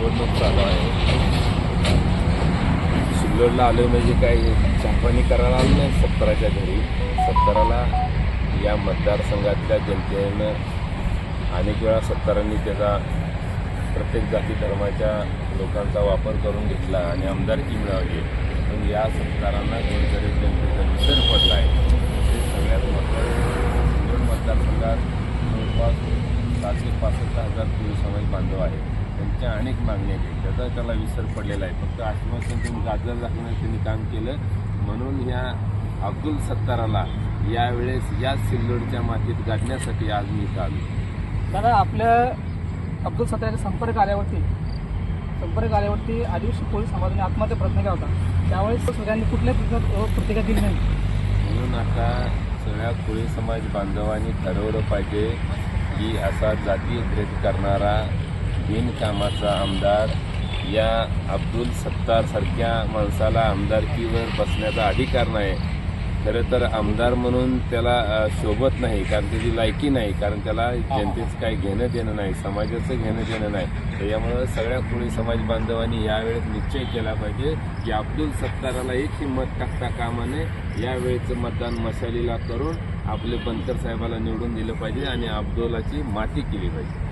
निवडणूक चालू आहे. सिल्लोडला आलो म्हणजे काही छापाणी करायला आलो नाही. सत्तराच्या घरी. सत्तराला या मतदारसंघातल्या जनतेनं अनेक वेळा सत्तारांनी त्याचा प्रत्येक जाती धर्माच्या लोकांचा वापर करून घेतला आणि आमदारकी मिळावी पण या सत्तारांना गोरगरीब जनतेचा विसर पडला आहे सगळ्यात महत्त्वाचं सिल्लोड मतदारसंघात जवळपास सातशे पासष्ट हजार पोलीस समाज बांधव आहे त्यांच्या अनेक मागण्या आहेत. त्याचा त्याला विसर पडलेला आहे. फक्त आश्वासन त्यांनी गाजर दाखवण्याचं त्यांनी काम केलं. म्हणून ह्या अब्दुल सत्ताराला यावेळेस या सिल्लोडच्या मातीत गाडण्यासाठी आज मी इथं आलो. दादा आपल्या अब्दुल सत्ताच्या संपर्क आल्यावरती संपर्क आल्यावरती आदिवासी कोळी समाजाने आत्महत्या प्रयत्न केला होता. त्यावेळेस सगळ्यांनी कुठल्या प्रतिका प्रतिका दिली नाही? म्हणून आता सगळ्या कोळी समाज बांधवांनी ठरवलं पाहिजे की असा भेद करणारा बिनकामाचा आमदार या अब्दुल सत्तारसारख्या माणसाला आमदारकीवर बसण्याचा अधिकार नाही. खरं तर आमदार म्हणून त्याला शोभत नाही कारण त्याची लायकी नाही कारण त्याला जनतेचं काही घेणं देणं नाही समाजाचं घेणं देणं नाही. त्याच्यामुळं सगळ्या कोळी समाज बांधवांनी यावेळेस निश्चय केला पाहिजे की अब्दुल सत्ताराला एक मत टाकता कामा नये यावेळेचं मतदान मशालीला करून आपले बनकर साहेबाला निवडून दिलं पाहिजे आणि अब्दुलाची माती केली पाहिजे.